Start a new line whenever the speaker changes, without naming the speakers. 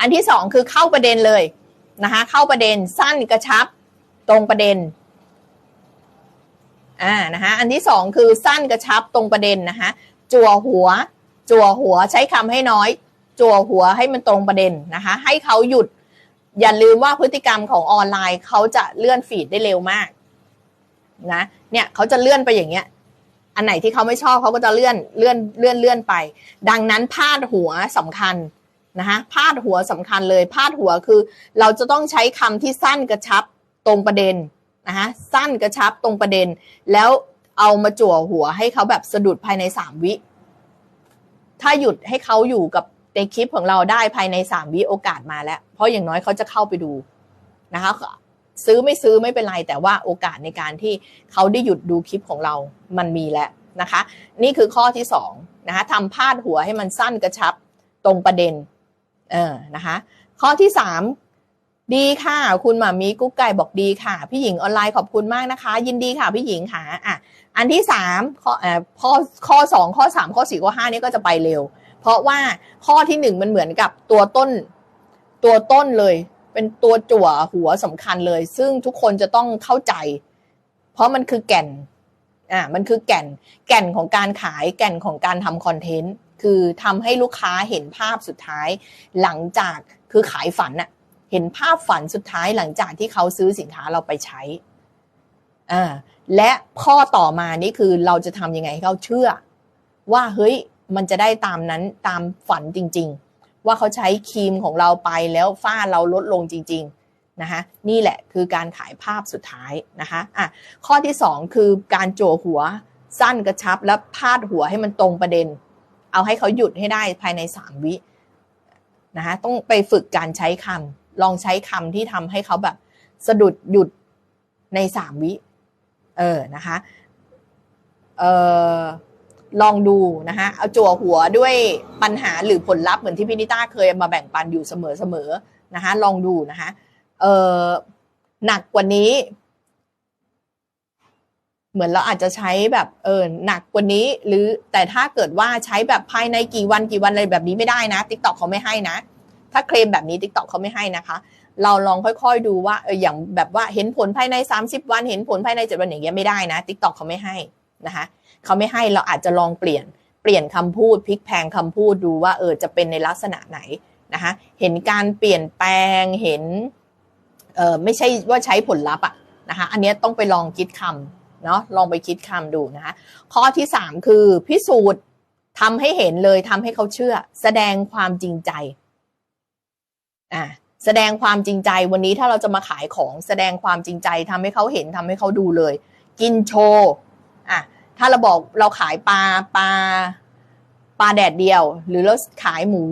อันที่สองคือเข้าประเด็นเลยนะคะเข้าประเด็นสั้นกระชับตรงประเด็นอ่านะคะอันที่สองคือสั้นกระชับตรงประเด็นนะคะจั่วหัว จั่วหัวใช้คำให้น้อย จั่วหัวให้มันตรงประเด็นนะคะให้เขาหยุด อย่าลืมว่าพฤติกรรมของออนไลน์เขาจะเลื่อนฟีดได้เร็วมากนะเนี่ยเขาจะเลื่อนไปอย่างเงี้ย อันไหนที่เขาไม่ชอบเขาก็จะเลื่อนเลื่อนเลื่อนเลื่อนไป ดังนั้นพาดหัวสำคัญ นะคะพาดหัวสำคัญเลยพาดหัวคือ เราจะต้องใช้คำที่สั้นกระชับตรงประเด็นนะคะสั้นกระชับตรงประเด็น แล้วเอามาจั่วหัวให้เขาแบบสะดุดภายในสามวิ ถ้าหยุดให้เขาอยู่กับในคลิปของเราได้ภายในสามวิโอกาสมาแล้ว เพราะอย่างน้อยเขาจะเข้าไปดูนะคะซื้อไม่ซื้อไม่เป็นไร แต่ว่าโอกาสในการที่เขาได้หยุดดูคลิปของเรามันมีแล้วนะคะ นี่คือข้อที่สองนะคะทำพาดหัวให้มันสั้นกระชับตรงประเด็น เออนะคะ ข้อที่สามดีค่ะ คุณหมามีกุ๊กไก่บอกดีค่ะ พี่หญิงออนไลน์ขอบคุณมากนะคะ ยินดีค่ะพี่หญิงค่ะอะอันที่สามข้อเอ่อข้อข้อสองข้อสามข้อสี่ข้อห้านี่ก็จะไปเร็ว เพราะว่าข้อที่หนึ่งมันเหมือนกับตัวต้น ตัวต้นเลย เป็นตัวจั่วหัวสำคัญเลย ซึ่งทุกคนจะต้องเข้าใจ เพราะมันคือแก่นอ่ามันคือแก่น แก่นของการขายแก่นของการทำคอนเทนต์ คือทำให้ลูกค้าเห็นภาพสุดท้าย หลังจากคือขายฝันอะเห็นภาพฝันสุดท้ายหลังจากที่เขาซื้อสินค้าเราไปใช้อ่าและข้อต่อมานี่คือเราจะทำยังไงให้เขาเชื่อ ว่าเฮ้ยมันจะได้ตามนั้นตามฝันจริง ๆ ว่าเขาใช้ครีมของเราไปแล้วฝ้าเราลดลงจริง ๆนะคะนี่แหละคือการขายภาพสุดท้ายนะคะอะข้อที่สองคือการโจหัวสั้นกระชับและพาดหัวให้มันตรงประเด็น เอาให้เขาหยุดให้ได้ภายในสามวินะคะต้องไปฝึกการใช้คำลองใช้คำที่ทำให้เขาแบบสะดุดหยุดในสามวิ เออนะคะเออลองดูนะคะเอาจั่วหัวด้วยปัญหาหรือผลลัพธ์เหมือนที่พี่นิต้าเคยมาแบ่งปันอยู่เสมอๆนะคะ ลองดูนะคะเออหนักกว่านี้ เหมือนเราอาจจะใช้แบบเออหนักกว่านี้ หรือแต่ถ้าเกิดว่าใช้แบบภายในกี่วันกี่วันอะไรแบบนี้ไม่ได้นะติ๊กต็อกเขาไม่ให้นะ ถ้าเคลมแบบนี้ติ๊กต็อกเขาไม่ให้นะคะ เราลองค่อยๆดูว่าเอออย่างแบบว่าเห็นผลภายใน 30 วัน เห็นผลภายใน7วันอย่างเงี้ยไม่ได้นะติ๊กต็อกเขาไม่ให้นะคะเขาไม่ให้เราอาจจะลองเปลี่ยนเปลี่ยนคำพูดพลิกแพลงคำพูดดูว่าเออจะเป็นในลักษณะไหนนะคะเห็นการเปลี่ยนแปลงเห็นเออไม่ใช่ว่าใช้ผลลัพธ์อะนะคะอันนี้ต้องไปลองคิดคำ เนาะลองไปคิดคำดูนะคะข้อที่ 3 คือพิสูจน์ทำให้เห็นเลยทำให้เขาเชื่อ แสดงความจริงใจอ่าแสดงความจริงใจวันนี้ถ้าเราจะมาขายของแสดงความจริงใจทำให้เขาเห็นทำให้เขาดูเลย กินโชว์อะถ้าเราบอกเราขายปลาปลาปลาแดดเดียว หรือเราขายหมู